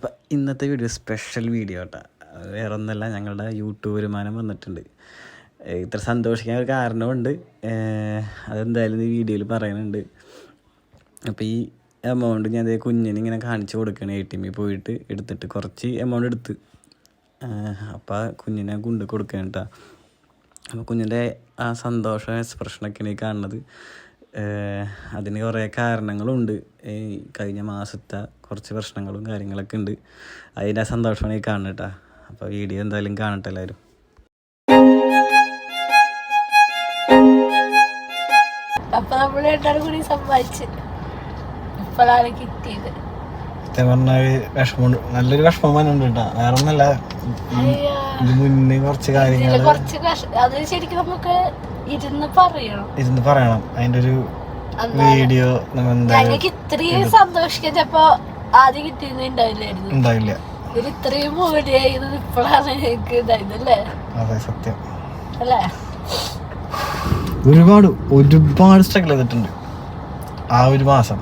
അപ്പം ഇന്നത്തെ video special video കേട്ടോ വേറെ ഒന്നല്ല ഞങ്ങളുടെ യൂട്യൂബ് വരുമാനം വന്നിട്ടുണ്ട്. ഇത്ര സന്തോഷിക്കാൻ ഒരു കാരണമുണ്ട് അതെന്തായാലും ഈ വീഡിയോയിൽ പറയുന്നുണ്ട് അപ്പോൾ ഈ എമൗണ്ട് ഞാൻ അതേ കുഞ്ഞിന് ഇങ്ങനെ കാണിച്ചു കൊടുക്കുകയാണ് എ ടി എമ്മിൽ പോയിട്ട് എടുത്തിട്ട് കുറച്ച് എമൗണ്ട് എടുത്ത്. അപ്പോൾ കുഞ്ഞിനെ കൊണ്ട് കൊടുക്കുകയാണ് കേട്ടോ അപ്പോൾ കുഞ്ഞിന്റെ ആ സന്തോഷം എക്സ്പ്രഷനൊക്കെയാണ് ഈ കാണുന്നത്. അതിന് കുറേ കാരണങ്ങളുണ്ട്. ഈ കഴിഞ്ഞ മാസത്തെ കുറച്ച് പ്രശ്നങ്ങളും കാര്യങ്ങളൊക്കെ ഉണ്ട്. അതിന്റെ സന്തോഷമാണ് ഈ കാണുന്നത് കേട്ടോ. അപ്പോൾ വീഡിയോ എന്തായാലും കാണട്ടെ എല്ലാവരും. അപ്പൊ നമ്മൾ രണ്ടാളും കൂടി സമ്പാദിച്ച് ഇപ്പോഴാണ് കിട്ടിയത്. സത്യം പറഞ്ഞാൽ വിഷമം നല്ലൊരു വിഷമം വേറെ ഒന്നല്ല മുന്നേ കുറച്ച് കാര്യങ്ങൾ അത് ശരിക്കും നമുക്ക് ഇരുന്ന് പറയണം. ഇരുന്ന് പറയണം. അതിന്റെ ഒരു വീഡിയോ ഞങ്ങൾക്ക് ഇത്രയും സന്തോഷിക്കാൻ ചിലപ്പോ ആദ്യം ഉണ്ടായില്ല. ഇത്രയും ഇപ്പോഴാണ് എനിക്ക് ഇതായതല്ലേ അതെ സത്യം. അല്ലേ? ഒരുപാട് ഒരുപാട് സ്ട്രഗിൾ ചെയ്തിട്ടുണ്ട്. ആ ഒരു മാസം.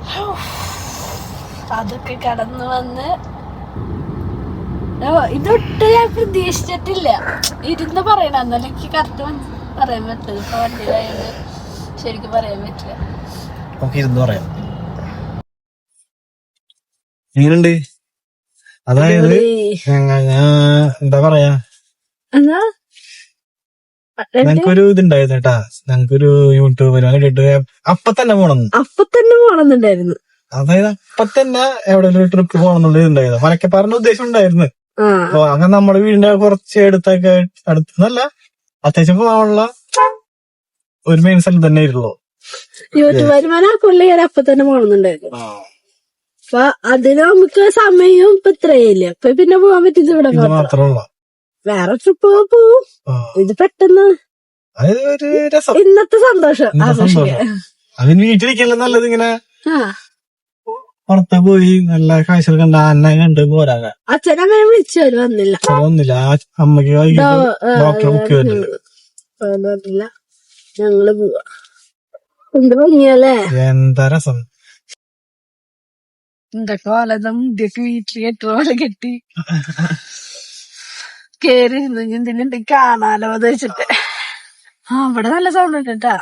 അതൊക്കെ കടന്നു വന്ന് ഇതൊട്ട് ഞാൻ പ്രതീക്ഷിച്ചിട്ടില്ല. ഇരുന്ന് പറയണം. എന്നാലും എനിക്ക് കറക്റ്റ് പറയാൻ പറ്റില്ല. ഇപ്പൊ വണ്ടിയിലായത് ശരിക്കും പറയാൻ പറ്റില്ല. നമുക്ക് ഇരുന്ന് പറയാം. എങ്ങനെയുണ്ട്? അതായത് ഞങ്ങ- എന്താ പറയാ? എന്നാ ഞങ്ങൾക്കൊരു ഇതുണ്ടായിരുന്നു കേട്ടാ. ഞങ്ങൾക്കൊരു യൂട്യൂബ് വേണ്ടിട്ട് അപ്പൊ തന്നെ പോണം. അപ്പൊ തന്നെ പോണെന്നുണ്ടായിരുന്നു. അതായത് അപ്പൊ തന്നെ എവിടെ ഒരു ട്രിപ്പ് പോകണമെന്നുള്ള ഇതുണ്ടായിരുന്നു. മലക്കപ്പാറിന്റെ ഉദ്ദേശം ഉണ്ടായിരുന്നു. ആ. അപ്പൊ അങ്ങനെ നമ്മുടെ വീടിന്റെ കുറച്ച് അടുത്തൊക്കെ നല്ല അത്യാവശ്യം പോകാനുള്ള ഒരു മെയിൻ സ്ഥലം തന്നെ ആയിരുന്നല്ലോ യൂട്യൂബ് വരുമാനം ആ പുള്ളിക്കാരെ അപ്പൊ തന്നെ പോണെന്നുണ്ടായിരുന്നു. അപ്പൊ അതിന് നമുക്ക് സമയവും ഇപ്പൊ ഇത്രയില്ല? അപ്പൊ പിന്നെ പോവാൻ പറ്റുന്നത് ഇവിടെ മാത്രം. വേറെ ട്രിപ്പ് പോവും. ഇത് പെട്ടെന്ന് ഇന്നത്തെ സന്തോഷം. അതിന് വീട്ടിലിരിക്കല്ല നല്ലത് ഇങ്ങനെ? പുറത്ത് പോയി നല്ല കാഴ്ച കണ്ട അന്നെ കണ്ട് പോരാക അച്ഛനമ്മനെ വിളിച്ചു വന്നില്ല. വന്നില്ല. അമ്മയ്ക്ക് വൈകിട്ട് ഡോ- ആ, ഡോക്ടറെ ബുക്ക് ചെയ്തിട്ടുണ്ട്. ഞങ്ങൾ പോവാ. എന്ത് ഭംഗിയല്ലേ എന്താ രസം. മുടിയൊക്കെ വീട്ടിൽ കെട്ടുന്ന പോലെ കെട്ടി. കേറി എന്തെങ്കിലും കാണാലോ അത് വെച്ചിട്ട്. ആ ഇവിടെ നല്ല സൗണ്ട് ഉണ്ട് കേട്ടാ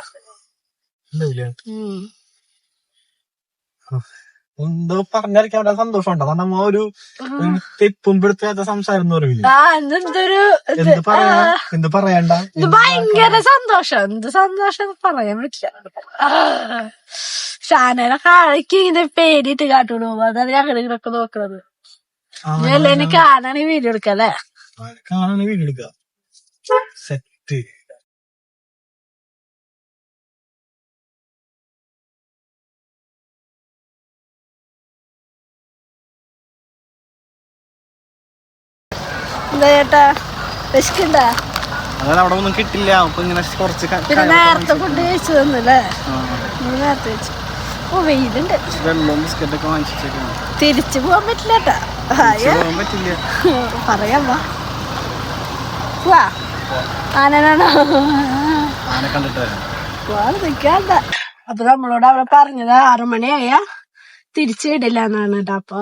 ഉം. എന്തോ പറഞ്ഞിരിക്കാൻ സന്തോഷം ഉണ്ടോ ഒരു ഒരു തെപ്പും പിടുത്താത്ത സംസാരം എന്ന് പറയില്ല ആ എന്തൊരു ഇത്. എന്ത് പറയാ? എന്ത് പറയണ്ട? ഇത് ഭയങ്കര സന്തോഷം. എന്ത് സന്തോഷം എന്ന് പറയാൻ പറ്റില്ല. ഷാനയുടെ കാഴയ്ക്ക് ഇങ്ങനെ പേടിയിട്ട് കാട്ടുള്ളൂ അതാണ് ഞങ്ങൾ ഇങ്ങനൊക്കെ നോക്കണത്. ഇതല്ലേ എനിക്ക് കാണാൻ വീഡിയോ എടുക്കല്ലേ കാണാൻ വീഡിയോ എടുക്കുക? സെറ്റ് എന്താ ചേട്ടാ? വിശക്കണ്ടാ അതായത് അവിടെ ഒന്നും കിട്ടില്ല. അപ്പൊ ഇങ്ങനെ കുറച്ച് നേരത്തെ ഫുഡ് കഴിച്ചു തന്നല്ലേ നേരത്തെ കഴിച്ചു ഓ വെയിലുണ്ട്. വെള്ളവും ബിസ്ക്കറ്റൊക്കെ വാങ്ങിച്ചേക്കാണ് തിരിച്ചു പോകാൻ പറ്റില്ല പറ്റില്ല. പറയാം വാ. ആനനാണോ? ആനെ കണ്ടിട്ട് വാ അപ്പൊ നമ്മളോട് അവിടെ പറഞ്ഞത് ആറു മണിയായ. തിരിച്ചു വിടില്ല എന്നാണ് കേട്ടോ അപ്പൊ.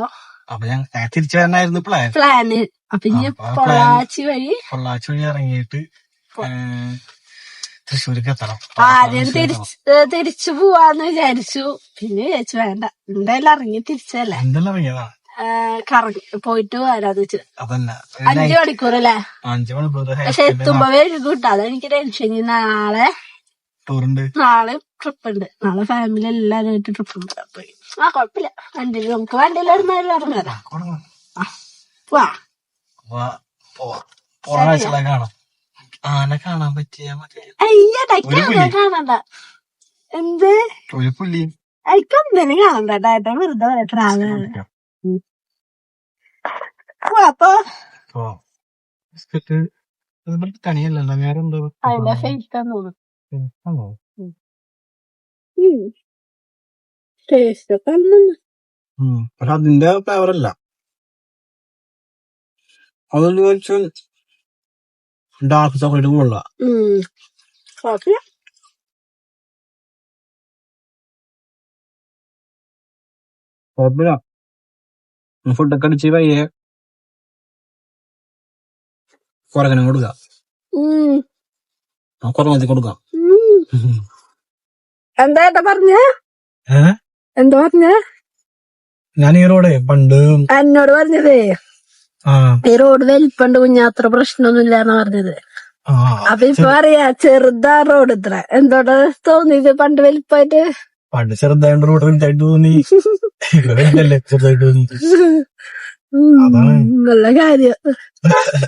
അപ്പൊ ഞാൻ തിരിച്ചു വരാനായിരുന്നു പ്ലാൻ പ്ലാന് അപ്പൊ ഇനി പൊള്ളാച്ചി വഴി പൊള്ളാച്ചി വഴി ഇറങ്ങിയിട്ട് തൃശ്ശൂർക്ക് എത്തണം ആദ്യം തിരിച്ച് തിരിച്ചു പോവാന്ന് വിചാരിച്ചു. പിന്നെ വിചാരിച്ചു വേണ്ട. എന്തായാലും ഇറങ്ങി തിരിച്ചല്ലേ? എന്തെല്ലാം ഇറങ്ങിയതാണ് കറങ്ങി പോയിട്ട് വരാന്ന് മണിക്കൂർ അതന്നെ. അഞ്ചു മണിക്കൂറല്ലേ? അഞ്ചു മണിക്കൂർ പക്ഷെ എത്തുമ്പോ വരും കൂട്ടാ. അതെനിക്ക് ടെൻഷൻ. നാളെ ടൂറുണ്ട്. നാളെ ട്രിപ്പ് ഉണ്ട് നാളെ ഫാമിലി എല്ലാരുമായിട്ട് ട്രിപ്പ് ഉണ്ട് അപ്പൊ ആ കൊഴപ്പില്ല വണ്ടിയിൽ നമുക്ക് വണ്ടിയിലായിരുന്നാലും ഇറങ്ങാം വാ പോവാ. കാണാം. ആന കാണാൻ പറ്റിയ. കാണണ്ട. എന്ത്? ഒരു കാണണ്ട ഏട്ടാ വെറുതെ പറയാം ട്രാവലാണ് അപ്പൊ? ബിസ്ക്കറ്റ് കണിയല്ലല്ലോ വേറെ എന്തോ അതിന്റെ തോന്നുന്നു. ആണോ? ടേസ്റ്റ് ഒക്കെ. പക്ഷെ അതിന്റെ ഫ്ലേവർ അല്ല. അതൊരു ഉണ്ടാക്കി ചോക്ലേറ്റ് കൂടുള്ള ഓക്കെ കുഴപ്പമില്ല ഫുഡൊക്കെ അടിച്ച് പയ്യെ കുറകനം കൊടുക്കാം. കുറങ്ങത്തി കൊടുക്കാം. എന്താ ഏട്ടാ പറഞ്ഞ? എന്താ പറഞ്ഞ? ഞാൻ ഈ റോഡേ പണ്ട് എന്നോട് പറഞ്ഞതേ. ഈ റോഡ് വലിപ്പണ്ട് കുഞ്ഞാത്ര പ്രശ്നമൊന്നുമില്ലാന്ന് പറഞ്ഞത്. അപ്പൊ ഇപ്പൊ അറിയാ ചെറുതാ റോഡ് ഇത്ര. എന്തോടെ തോന്നിയത് പണ്ട് വലിപ്പായിട്ട്? പണ്ട് ചെറുതായിട്ട് റോഡ് വലുതായിട്ട് തോന്നി. ചെറുതായിട്ട്. നല്ല കാര്യം.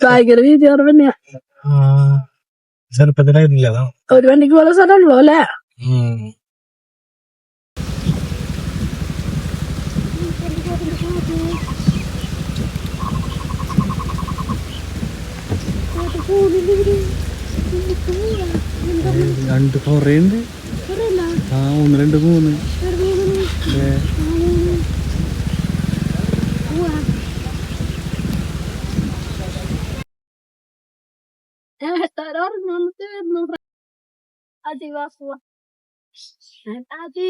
ഭയങ്കര വീതി ഓർമ്മയാ ചെറുപ്പത്തിലായിരുന്നില്ല ഒരു വണ്ടിക്ക് പോലെ സ്ഥലമുള്ളൂ അല്ലേ ഉം. രണ്ട് കൊറേ ഉണ്ട്. ആ ഒന്ന് രണ്ട് മൂന്ന്. ഏ, അധിവാസുവ അതി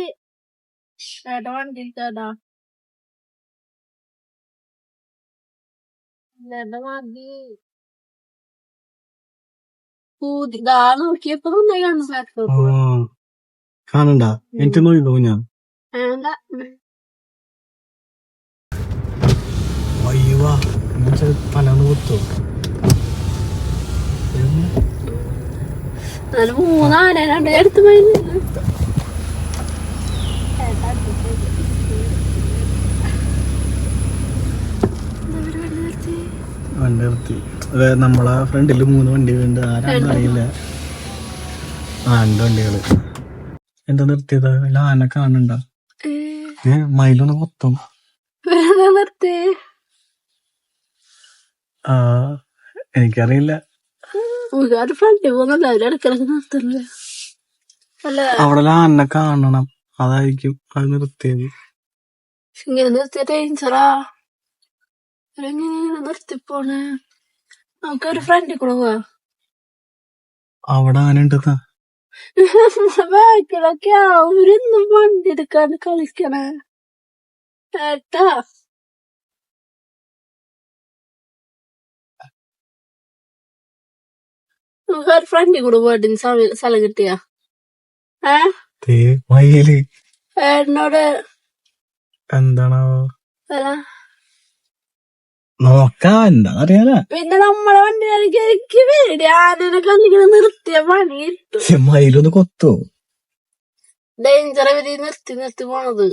ഏട്ടാ വണ്ടിയിൽ ചേട്ടാ ചേട്ടാ മതി പൂതി. ദാ നോക്കിയപ്പോ കാണുന്നു ആ. പ്ലാറ്റ്ഫോം കാണണ്ട എനിക്ക് നോക്കിക്കോ ഞാൻ. വേണ്ട അയ്യോ തലന്ന് കുത്തോ? നാല് മൂന്നാന രണ്ട് എടുത്ത് പോയി വണ്ടി നിർത്തി അത് നമ്മളെ ഫ്രണ്ടിൽ മൂന്ന് വണ്ടി ആരാണെന്ന് അറിയില്ല. ആ രണ്ട് വണ്ടികൾ. എന്താ നിർത്തിയത്? ആന കാണണ്ട ഏ. മയിലൊന്ന് കൊത്തും. ആ എനിക്കറിയില്ല. അവിടെ ആന കാണണം. അതായിരിക്കും അത് നിർത്തിയത്. ഇങ്ങനെ നിർത്തിയ ഡേഞ്ചറാ നിർത്തിപ്പോണേ. നമുക്ക് ഒരു ഫ്രണ്ട് കൂടെ പോവാ. അവിടെ ആന ഉണ്ട് ബാക്കിലൊക്കെ അവരൊന്നും വണ്ടി എടുക്കാൻ കളിക്കണേ. ഏട്ടാ. നമുക്ക് ഒരു ഫ്രണ്ടിൽ കൂടെ പോയിട്ട് സ്ഥലം കിട്ടിയ. ഏ? ഏട്ടനോട് എന്താണാവോ? നോക്കാം എന്താ അറിയാല പിന്നെ നമ്മളെ വണ്ടി എനിക്ക് പേടി. ആനനെ കണ്ടിങ്ങനെ നിർത്തിയ പണി കിട്ടും. മയിലൊന്ന് കൊത്തു ഡേഞ്ചർ അവർ നിർത്തി നിർത്തി പോണത്.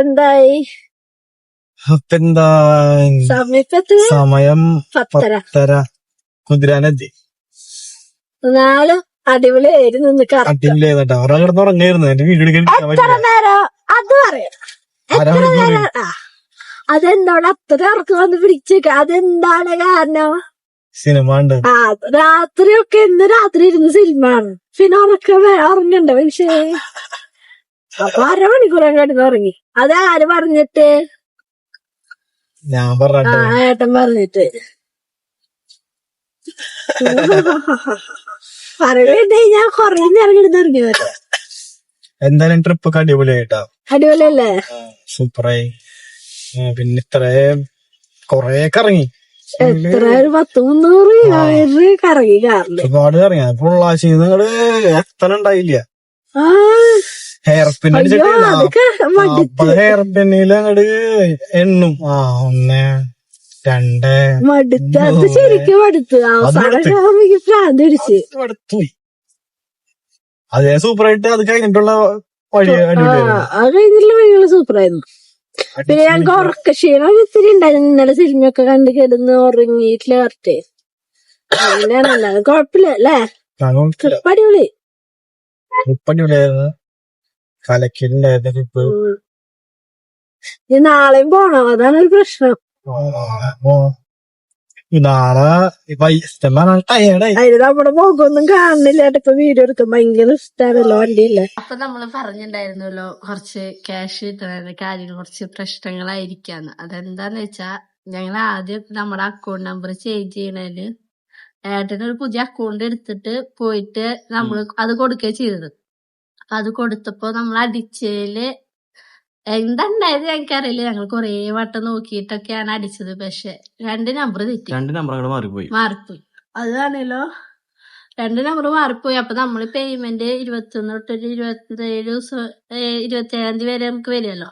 എന്തായി? അപ്പൊ സമയത്ത് സമയം പത്തര. കുതിരാനെത്തി. നാലും അടിപൊളിയായിരുന്നു നിന്ന് കറക്റ്റ് അടിപൊളിയായി കേട്ടോ ഒരാൾ കിടന്ന് എന്റെ വീഡിയോ എടുക്കാൻ എത്ര പറ്റില്ല. നേരം? അത് പറയാം. അരമണിക്കൂർ അത്ര ഇറക്കം വന്ന് പിടിച്ചേക്ക അതെന്താണ് കാരണം? സിനിമ ഉണ്ട് രാത്രിയൊക്കെ ഇന്ന് രാത്രി ഇരുന്ന് സിനിമ ആണ് പിന്നെ ഉറക്കം ഉറങ്ങണ്ട പക്ഷേ അപ്പൊ അരമണിക്കൂർ അങ്ങോട്ട് ഉറങ്ങി. അതാര് പറഞ്ഞിട്ട്? ഞാൻ ആ പറഞ്ഞിട്ട് ഏട്ടൻ പറഞ്ഞിട്ട്. പറയണ്ടേ ഞാൻ കൊറേ നേരം കിടന്ന് ഉറങ്ങി വരും എന്തായാലും ട്രിപ്പ് ഒക്കെ അടിപൊളിയായിട്ടാ. അടിപൊളിയല്ലേ? സൂപ്പറായി ആ, പിന്നെ ഇത്ര കൊറേ കറങ്ങി എത്ര ഒരു പത്ത് മുന്നൂറ് കിലോമീറ്റർ കറങ്ങി കാറിൽ. ഒരുപാട് കറങ്ങി. പൊള്ളാശി നിങ്ങൾ എത്ര ഉണ്ടായില്ല ആ. ഹെയർ പിൻ അടിച്ചിട്ട് ഹെയർ പിന്നിൽ അങ്ങോട്ട് എണ്ണും. ആ ഒന്ന് രണ്ട് മടുത്ത്. അത് ശരിക്കും മടുത്ത്. അവസാനം ഭ്രാന്ത് പിടിച്ച് അടുത്തുപോയി അതേ സൂപ്പറായിട്ട് അത് കഴിഞ്ഞിട്ടുള്ള വഴി അത് കഴിഞ്ഞിട്ടുള്ള വഴികൾ സൂപ്പറായിരുന്നു. പിന്നെ ഞങ്ങൾക്ക് ഉറക്ക ക്ഷീണം ഇത്തിരി ഉണ്ടായിരുന്നു. ഇന്നലെ സിനിമയൊക്കെ കണ്ട് കിടന്ന് ഉറങ്ങിയിട്ടില്ല കറക്റ്റ് അങ്ങനെയാണല്ലോ അത് കുഴപ്പമില്ല അല്ലേ? അടിപൊളി. അടിപൊളിയായിരുന്നു. നാളെയും പോണം. അതാണ് ഒരു പ്രശ്നം. നാളെ വൈകുന്നേരം ടയേർഡായി അതിന് നമ്മുടെ മുഖമൊന്നും കാണുന്നില്ല. ഇപ്പൊ വീഡിയോ എടുക്കും ഭയങ്കര ഇഷ്ടമാണല്ലോ വണ്ടിയില്ല അപ്പൊ നമ്മൾ പറഞ്ഞിട്ടുണ്ടായിരുന്നല്ലോ കുറച്ച് ക്യാഷ് കിട്ടുന്ന കാര്യങ്ങൾ കുറച്ച് പ്രശ്നങ്ങളായിരിക്കാന്ന്. അതെന്താന്ന് വെച്ചാ ഞങ്ങൾ ആദ്യം നമ്മുടെ അക്കൗണ്ട് നമ്പർ ചേഞ്ച് ചെയ്യണേൽ ഏട്ടനൊരു ഒരു പുതിയ അക്കൗണ്ട് എടുത്തിട്ട് പോയിട്ട് നമ്മൾ അത് കൊടുക്കുകയും ചെയ്തത്. അത് കൊടുത്തപ്പോ നമ്മൾ അടിച്ചതിൽ എന്തുണ്ടായത് ഞങ്ങൾക്കറിയില്ല ഞങ്ങൾ കൊറേ വട്ടം നോക്കിയിട്ടൊക്കെയാണ് അടിച്ചത്. പക്ഷെ രണ്ട് നമ്പർ തെറ്റി. രണ്ട് നമ്പർ അങ്ങോട്ട് മാറിപ്പോയി. മാറിപ്പോയി. അതാണല്ലോ രണ്ട് നമ്പർ മാറിപ്പോയി. അപ്പൊ നമ്മൾ പേയ്മെന്റ് ഇരുപത്തൊന്ന് തൊട്ട് ഒരു ഇരുപത്തേഴ് ദിവസം ഇരുപത്തേഴാം തീയതി വരെ നമുക്ക് വരുമല്ലോ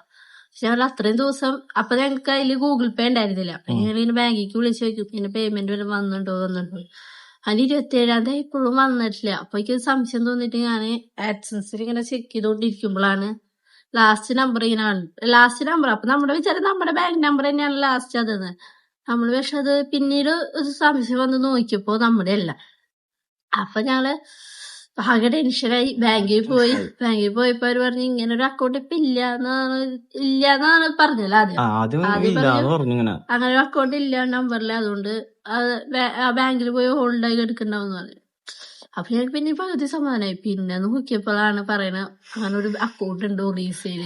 പക്ഷെ ഞങ്ങൾ അത്രയും ദിവസം അപ്പൊ ഞങ്ങൾക്ക് അതിൽ ഗൂഗിൾ പേ ഉണ്ടായിരുന്നില്ല. അപ്പൊ ഞങ്ങൾ ഇങ്ങനെ ബാങ്കിലേക്ക് വിളിച്ചു ചോദിക്കും പിന്നെ പേയ്മെന്റ് വരെ വന്നിട്ടുണ്ടോ വന്നിട്ടുണ്ടോ? അതിന് ഇരുപത്തിയേഴാം തീയതി ഇപ്പോഴും വന്നിട്ടില്ല. അപ്പൊ എനിക്ക് സംശയം തോന്നിട്ട് ഞാൻ ആഡ്സൻസിൽ ഇങ്ങനെ ചെക്ക് ചെയ്തോണ്ടിരിക്കുമ്പോഴാണ് ലാസ്റ്റ് നമ്പർ ഇങ്ങനെ ലാസ്റ്റ് നമ്പർ അപ്പൊ നമ്മുടെ വിചാരം നമ്മുടെ ബാങ്ക് നമ്പർ തന്നെയാണ് ലാസ്റ്റ് അതെന്ന്. നമ്മൾ പക്ഷെ അത് പിന്നീട് സംശയം വന്ന് നോക്കിയപ്പോ നമ്മുടെ അല്ല അപ്പൊ ഞങ്ങൾ ആകെ ടെൻഷനായി ബാങ്കിൽ പോയി. ബാങ്കിൽ പോയപ്പോ അവർ പറഞ്ഞു ഇങ്ങനെ ഒരു അക്കൗണ്ട് ഇപ്പൊ ഇല്ല എന്നാണ് ഇല്ല എന്നാണ് പറഞ്ഞത് ആദ്യം അങ്ങനെ ഒരു അക്കൗണ്ട് ഇല്ല നമ്പറിൽ അതുകൊണ്ട് ആ ബാങ്കിൽ പോയി ഹോൾഡ് ആയി എടുക്കണ്ടാവും പറഞ്ഞു. അപ്പൊ ഞങ്ങൾക്ക് പിന്നെ പകുതി സമാധാനമായി പിന്നെ നോക്കിയപ്പോഴാണ് പറയണ അങ്ങനെ ഒരു അക്കൗണ്ട് ഉണ്ട് ഒറീസയിൽ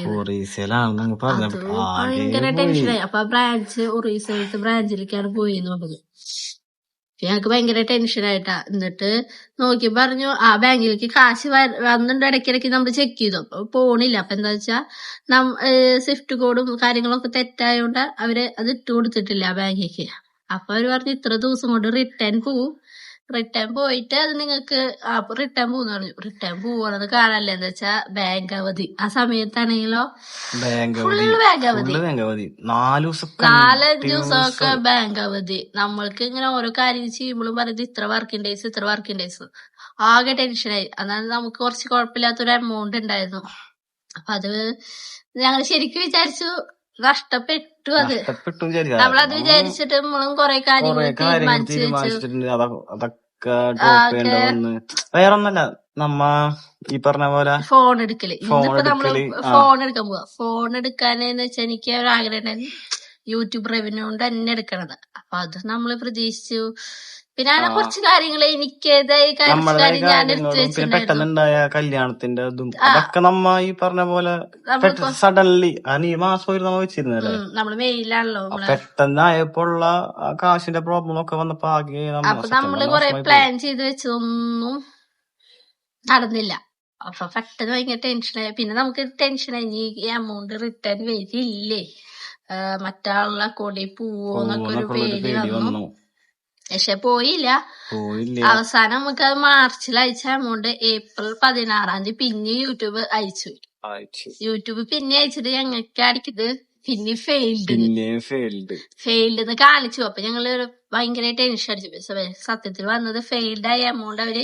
ഭയങ്കര. ടെൻഷനായി അപ്പൊ ബ്രാഞ്ച് ഒറീസയിലത്തെ ബ്രാഞ്ചിലേക്കാണ് പോയി എന്നുള്ളത് ഞങ്ങക്ക് ഭയങ്കര ടെൻഷനായിട്ടാ എന്നിട്ട് നോക്കി പറഞ്ഞു ആ ബാങ്കിലേക്ക് കാശ് വന്നിട്ട് ഇടയ്ക്കിടയ്ക്ക് നമ്മൾ ചെക്ക് ചെയ്തു. പോണില്ല. അപ്പൊ എന്താ വെച്ചാ നം സ്വിഫ്റ്റ് കോഡും കാര്യങ്ങളൊക്കെ തെറ്റായോണ്ട് അവർ അത് ഇട്ട് കൊടുത്തിട്ടില്ല ആ ബാങ്കിലേക്ക്. അപ്പൊ അവർ പറഞ്ഞു ഇത്ര ദിവസം കൊണ്ട് റിട്ടേൺ പോവും. റിട്ടേൺ പോയിട്ട് അത് നിങ്ങൾക്ക് റിട്ടേൺ പോകുന്ന പറഞ്ഞു. റിട്ടേൺ പോവാണെന്ന് കാണല്ലേ എന്താ വെച്ചാ ബാങ്ക് അവധി ആ സമയത്താണെങ്കിലോ? ബാങ്ക് അവധി ഫുള്ള് ബാങ്ക് അവധി നാലഞ്ച് ദിവസമൊക്കെ ബാങ്ക് അവധി നമ്മൾക്ക് ഇങ്ങനെ ഓരോ കാര്യം ചെയ്യുമ്പോഴും പറയുന്നത് ഇത്ര വർക്കിംഗ് ഡേയ്സ് ഇത്ര വർക്കിംഗ് ഡേയ്സ് ആകെ ടെൻഷനായി അതാണ് നമുക്ക് കുറച്ച് കുഴപ്പമില്ലാത്തൊരു എമൗണ്ട് ഉണ്ടായിരുന്നു. അപ്പൊ അത് ഞങ്ങൾ ശരിക്കും വിചാരിച്ചു നഷ്ടപ്പെട്ടു അത്. നഷ്ടപ്പെട്ടു. നമ്മളത് വിചാരിച്ചിട്ട് നമ്മളും കൊറേ കാര്യങ്ങൾ തീരുമാനിച്ചു വെച്ചു. തീരുമാനിച്ചിട്ടുണ്ട് അത- അതൊക്കെ വേറൊന്നല്ല നമ്മ ഈ പറഞ്ഞ പോലെ ഫോൺ എടുക്കൽ. ഫോൺ ഇന്നിപ്പോ നമ്മൾ ഫോൺ എടുക്കാൻ പോവാ. ഫോൺ എടുക്കാനെന്ന് വെച്ചാൽ എനിക്ക് ഒരു ആഗ്രഹം ഉണ്ടായിരുന്നു. യൂട്യൂബ് റവന്യൂ കൊണ്ട് തന്നെ എടുക്കണത്. അപ്പൊ അത് നമ്മൾ പ്രതീക്ഷിച്ചു. പിന്നെ അങ്ങനെ കുറച്ച് കാര്യങ്ങൾ എനിക്കേതായ കാര്യം ഞാൻ എടുത്തു വെച്ചിട്ടുണ്ടായിരുന്നു. പെട്ടെന്നുണ്ടായ കല്യാണത്തിന്റെ ഇതും. അതൊക്കെ നമ്മ ഈ പറഞ്ഞ പോലെ സഡൻലി കാരണം ഈ മാസം ഒരു നമ്മ വെച്ചിരുന്നല്ലേ? ഉം, നമ്മൾ മെയിലാണല്ലോ നമ്മൾ. പെട്ടെന്നായപ്പോഴുള്ള ആ കാശിന്റെ പ്രോബ്ലം ഒക്കെ വന്നപ്പോ ആകെ നമ്മ അപ്പൊ നമ്മൾ കൊറേ പോയി. പ്ലാൻ ചെയ്ത് വെച്ചതൊന്നും നടന്നില്ല. അപ്പൊ പെട്ടെന്ന് ഭയങ്കര ടെൻഷനായി പിന്നെ നമുക്ക് ടെൻഷനായി ഇനി ഈ എമൗണ്ട് റിട്ടേൺ വരില്ലേ? ആ, മറ്റാളുള്ള അക്കൗണ്ടിൽ പോവോ എന്നൊക്കെ ഒരു പേടി പേടി വന്നു. വന്നു. പക്ഷെ പോയില്ല. അവസാനം നമുക്ക് അത് മാർച്ചിൽ അയച്ച എമൗണ്ട് ഏപ്രിൽ പതിനാറാം തീയതി പിന്നെ യൂട്യൂബ് അയച്ചു. യൂട്യൂബ് പിന്നെ അയച്ചിട്ട് ഞങ്ങൾക്ക് അടിക്കത് പിന്നെ ഫെയിൽഡ് ഫെയിൽഡ് ഫെയിൽഡ് എന്ന് കാണിച്ചു. അപ്പൊ ഞങ്ങൾ ഭയങ്കര ടെൻഷൻ അടിച്ചു. സത്യത്തിൽ വന്നത് ഫെയിൽഡ് ആയ എമൗണ്ട് അവർ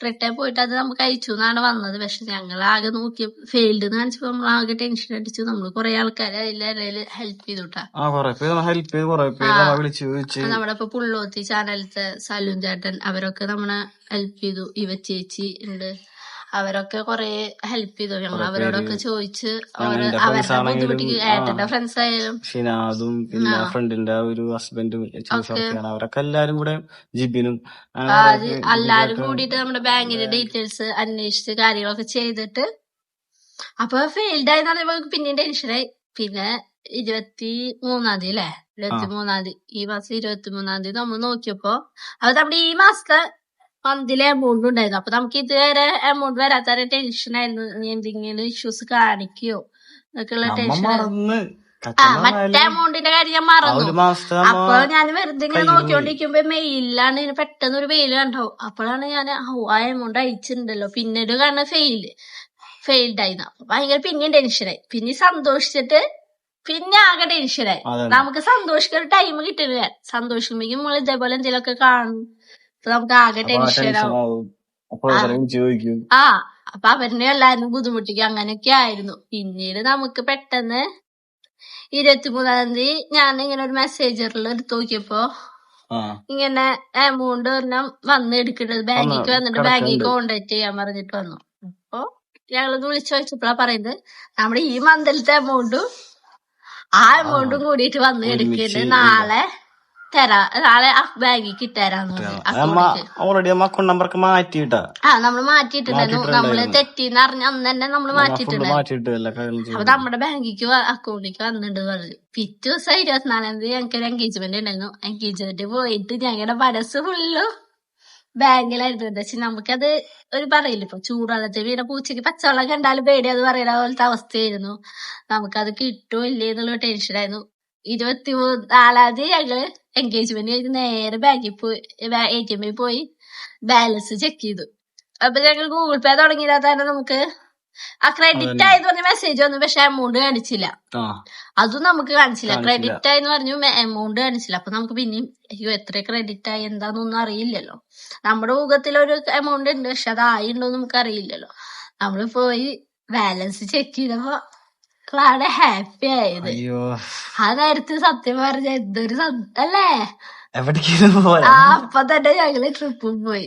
റിട്ടേൺ പോയിട്ട് അത് നമുക്ക് അയച്ചു എന്നാണ് വന്നത്. പക്ഷെ ഞങ്ങൾ ആകെ നോക്കി ഫെയിൽഡ് എന്ന് കാണിച്ചപ്പോ നമ്മൾ ആകെ ടെൻഷൻ അടിച്ചു. നമ്മൾ കുറെ ആൾക്കാരെ അതിൽ ഹെൽപ്പ് ചെയ്തുട്ടാ. നമ്മുടെ ഇപ്പൊ പുള്ളോത്തി ചാനലത്തെ സലൂൻ ചേട്ടൻ അവരൊക്കെ നമ്മളെ ഹെൽപ്പ് ചെയ്തു. ഇവ ചേച്ചി ഉണ്ട്. അവരൊക്കെ കൊറേ ഹെൽപ്പ് ചെയ്തു. ഞങ്ങൾ അവരോടൊക്കെ ചോദിച്ച് അവരുടെ ബുദ്ധിമുട്ടിക്ക് ഏട്ടന്റെ ഫ്രണ്ട്സ് ആയാലും. ഷിനാദും പിന്നെ ഫ്രണ്ടിന്റെ ഒരു ഹസ്ബൻഡും അവരൊക്കെ എല്ലാരും കൂടെ ജിബിനും എല്ലാരും കൂടിട്ട് കൂടിയിട്ട് നമ്മുടെ ബാങ്കിന്റെ ഡീറ്റെയിൽസ് അന്വേഷിച്ച് കാര്യങ്ങളൊക്കെ ചെയ്തിട്ട് അപ്പൊ ഫെയിൽഡ് ആയി പറയുമ്പോ പിന്നെയും ടെൻഷനായി പിന്നെ ഇരുപത്തി മൂന്നാം തീയതി അല്ലേ? ഇരുപത്തി മൂന്നാം തീയതി ഈ മാസം ഇരുപത്തി മൂന്നാം തീയതി നമ്മൾ നോക്കിയപ്പോ അത് നമ്മുടെ ഈ മാസത്തെ മന്തിലെ എമൗണ്ട് ഉണ്ടായിരുന്നു. അപ്പൊ നമുക്ക് ഇതുവരെ എമൗണ്ട് വരാത്ത ടെൻഷൻ ആയിരുന്നു. എന്തെങ്കിലും ഇഷ്യൂസ് കാണിക്കോ? എന്നൊക്കെയുള്ള ടെൻഷൻ ആ മറ്റേ എമൗണ്ടിന്റെ കാര്യം ഞാൻ മറന്നു. അപ്പൊ ഞാൻ വെറുതെ ഇങ്ങനെ. നോക്കിക്കൊണ്ടിരിക്കുമ്പോ മെയിലാണ് പെട്ടെന്ന് ഒരു മെയിൽ കണ്ടോ? അപ്പോഴാണ് ഞാൻ ആ എമൗണ്ട് അയച്ചിട്ടുണ്ടല്ലോ. പിന്നീട് കാരണം ഫെയിൽ ഫെയിൽഡ് ആയി അപ്പൊ ഭയങ്കര പിന്നെയും ടെൻഷനായി പിന്നെ സന്തോഷിച്ചിട്ട് പിന്നെ ആകെ ടെൻഷനായി നമുക്ക് സന്തോഷിക്കാൻ ടൈം കിട്ടുന്നില്ല സന്തോഷിക്കുമ്പോഴേക്കും നമ്മൾ ഇതേപോലെ എന്തെങ്കിലുമൊക്കെ കാണും. അപ്പൊ നമുക്ക് ആകെ ടെൻഷനാവും അപ്പൊ ചോദിക്കും. ആ അപ്പൊ അവരിനെ എല്ലാരും ബുദ്ധിമുട്ടിക്കും. അങ്ങനെയൊക്കെ ആയിരുന്നു. പിന്നീട് നമുക്ക് പെട്ടെന്ന് ഇരുപത്തിമൂന്നാം തീയതി ഞാൻ ഇങ്ങനെ ഒരു മെസ്സേജറിൽ എടുത്തു നോക്കിയപ്പോ ഇങ്ങനെ എമൗണ്ട് ഒരെണ്ണം വന്ന് എടുക്കേണ്ടത് ബാങ്കിക്ക് വന്നിട്ട് ബാങ്കിൽ. കോണ്ടാക്ട് ചെയ്യാൻ പറഞ്ഞിട്ട് വന്നു. അപ്പൊ ഞങ്ങളൊന്ന് വിളിച്ചു ചോദിച്ചപ്പോഴാ പറയുന്നത് നമ്മുടെ ഈ മന്തിലത്തെ എമൗണ്ടും ആ എമൗണ്ടും കൂടിയിട്ട് വന്ന് എടുക്കേണ്ടത് നാളെ തരാ. നാളെ ഓൾറെഡി അക്കൗണ്ട് നമ്പർക്ക് മാറ്റിയിട്ടാ. ആ നമ്മൾ മാറ്റിയിട്ടുണ്ടായിരുന്നു നമ്മൾ തെറ്റിന്ന് അറിഞ്ഞ അന്ന് തന്നെ നമ്മൾ ഫുഡ് മാറ്റിയിട്ടുണ്ടായിരുന്നു മാറ്റിയിട്ട് എല്ലാ കാര്യങ്ങളും ചെയ്തു. അപ്പൊ നമ്മുടെ ബാങ്കിക്ക് അക്കൗണ്ടിലേക്ക് വന്നിട്ടുണ്ട് പറഞ്ഞു. പിറ്റേ ദിവസം ഇരുപത്തിനാലാം തീയതി ഞങ്ങൾക്ക് ഒരു എൻഗേജ്മെന്റ് ഉണ്ടായിരുന്നു. എൻഗേജ്മെന്റ് പോയിട്ട് ഞങ്ങളുടെ മനസ്സ് ഫുള്ള് ബാങ്കിലായിരുന്നു. എന്താ വെച്ചാൽ നമുക്കത് ഒരു പറയില്ല ഇപ്പൊ ചൂടുവെള്ളത്തിൽ വീണ പൂച്ചയ്ക്ക് പച്ചവെള്ളം കണ്ടാലും പേടി അത് പറയുന്ന പോലത്തെ അവസ്ഥയായിരുന്നു. നമുക്കത് കിട്ടുമോ ഇല്ലേ എന്നുള്ള ടെൻഷനായിരുന്നു. ഇരുപത്തി നാലാം തീയതി ഞങ്ങൾ എൻഗേജ്മെന്റ് കഴിഞ്ഞ് നേരെ ബാങ്കിൽ പോയി എ ടി എമ്മിൽ പോയി ബാലൻസ് ചെക്ക് ചെയ്തു. അപ്പൊ ഞങ്ങൾ ഗൂഗിൾ പേ തുടങ്ങിയില്ല തന്നെ നമുക്ക് ആ ക്രെഡിറ്റ് ആയെന്ന് പറഞ്ഞ മെസ്സേജ് വന്നു പക്ഷെ എമൗണ്ട് കാണിച്ചില്ല. അതും നമുക്ക് കാണിച്ചില്ല. ക്രെഡിറ്റ് ആയെന്ന് പറഞ്ഞു എമൗണ്ട് കാണിച്ചില്ല. അപ്പൊ നമുക്ക് പിന്നെയും അയ്യോ എത്ര ക്രെഡിറ്റ് ആയി എന്താന്നൊന്നും അറിയില്ലല്ലോ. നമ്മുടെ ഊഹത്തിൽ ഒരു എമൗണ്ട് ഉണ്ട് പക്ഷെ അത് ആയിണ്ടോ നമുക്ക് അറിയില്ലല്ലോ നമ്മൾ പോയി ബാലൻസ് ചെക്ക് ചെയ്തപ്പോ വളരെ ഹാപ്പി ആയത്. അയ്യോ. ആ നേരത്തെ സത്യം പറഞ്ഞ എന്തൊരു അല്ലേ? എവിടേക്കും പോയാ? ആ അപ്പൊ തന്നെ ഞങ്ങൾ ട്രിപ്പും പോയി.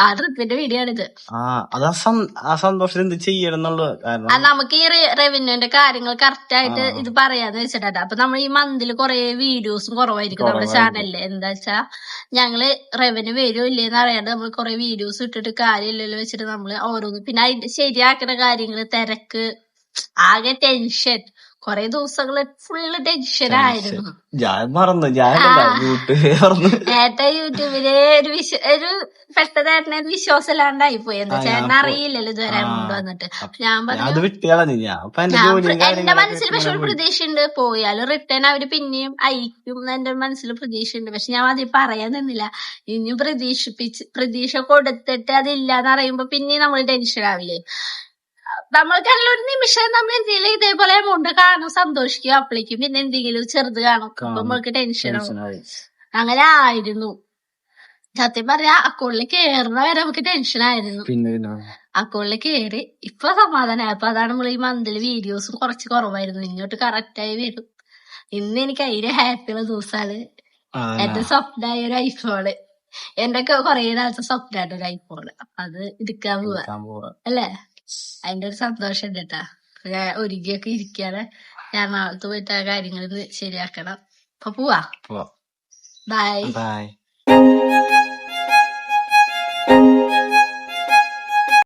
ആ ട്രിപ്പിന്റെ വീഡിയോ ആണിത്. ആ അത് ആ സം- ആ സന്തോഷത്തിൽ എന്ത് ചെയ്യണം എന്നുള്ളത് കാരണം. നമുക്ക് ഈ റവന്യൂന്റെ കാര്യങ്ങൾ കറക്റ്റ് ആയിട്ട്. ഇത് പറയാന്ന് വെച്ചിട്ടുണ്ട് അപ്പൊ നമ്മൾ ഈ മന്തിൽ കുറെ വീഡിയോസും കുറവായിരിക്കും നമ്മുടെ കുറവായിരിക്കും. ചാനലിൽ എന്താ വെച്ചാ ഞങ്ങൾ റവന്യൂ വരുമോ ഇല്ലേന്ന് അറിയാണ്ട് നമ്മൾ കുറെ വീഡിയോസ് ഇട്ടിട്ട് കാര്യമില്ലല്ലോ വെച്ചിട്ട് നമ്മൾ ഓരോന്ന് പിന്നെ അതിന്റെ ശരിയാക്കുന്ന കാര്യങ്ങൾ തിരക്ക് ആകെ ടെൻഷൻ കൊറേ ദിവസങ്ങൾ ഫുള്ള് ടെൻഷൻ ആയിരുന്നു. ഞാൻ മറന്നു. ഞാൻ ആ. മറന്നു. ഏട്ട യൂട്യൂബിൽ ഒരു വിശ്വ ഒരു പെട്ടെന്ന് ഏട്ടനെ ഒരു വിശ്വാസം ഇല്ലാണ്ടായി പോയി. എന്താ ആ, ചേട്ടൻ പോ- അറിയില്ലല്ലോ ഇതുവരെ. വന്നിട്ട് അപ്പൊ ഞാൻ ഞാൻ പറഞ്ഞു അത് ഞാൻ അപ്പൊ എന്റെ ഞാൻ ജോലിയും പ്ര- എന്റെ കാര്യങ്ങളൊക്കെ മനസ്സിൽ പക്ഷെ ഒരു പോയി. പ്രതീക്ഷയുണ്ട് പോയാലും. റിട്ടേൺ അവർ പിന്നെയും അയക്കും എന്ന് എന്റെ മനസ്സിൽ പ്രതീക്ഷയുണ്ട്. പക്ഷെ ഞാൻ അതിൽ പറയാൻ നിന്നില്ല. ഇനിയും പ്രതീക്ഷിപ്പിച്ച് പ്രതീക്ഷ കൊടുത്തിട്ട് അതില്ലാന്ന് അറിയുമ്പോ പിന്നെയും നമ്മൾ ടെൻഷൻ ആവില്ലേ? നമ്മൾക്കല്ല ഒരു നിമിഷം നമ്മൾ എന്തെങ്കിലും ഇതേപോലെ എമൗണ്ട് കാണും സന്തോഷിക്കും അപ്ലിക്കും പിന്നെ എന്തെങ്കിലും ചെറുത് കാണും. അപ്പൊ നമ്മൾക്ക് ടെൻഷൻ അങ്ങനെ ആയിരുന്നു. സത്യം പറയാ അക്കൗണ്ടിൽ കേറുന്ന വരെ നമുക്ക് ടെൻഷൻ ആയിരുന്നു. പിന്നെ പിന്നെ അക്കൗണ്ടിൽ കേറി ഇപ്പൊ സമാധാനമായി അപ്പൊ അതാണ് നമ്മൾ ഈ മന്തിൽ വീഡിയോസ് കുറച്ച് കുറവായിരുന്നു. ഇങ്ങോട്ട് കറക്റ്റ് ആയി വരും. ഇന്ന് എനിക്ക് അതിന് ഹാപ്പിയുള്ള അതന്നെ. എന്റെ സ്വപ്നമായ ഒരു ഐഫോണ് എന്റെ കൊറേ നാളത്തെ സ്വപ്നമാണ് ഒരു ഐഫോണ് അപ്പൊ അത് എടുക്കാൻ പോവാ. അല്ലേ? അതിന്റെ ഒരു സന്തോഷം ഉണ്ട് കേട്ടാ ഞാൻ ഒരുങ്ങിയൊക്കെ ഇരിക്കാതെ ഞാൻ നാളത്തെ പോയിട്ട് ആ കാര്യങ്ങൾ ശരിയാക്കണം. അപ്പൊ പോവാ. പോവാ. Bye bye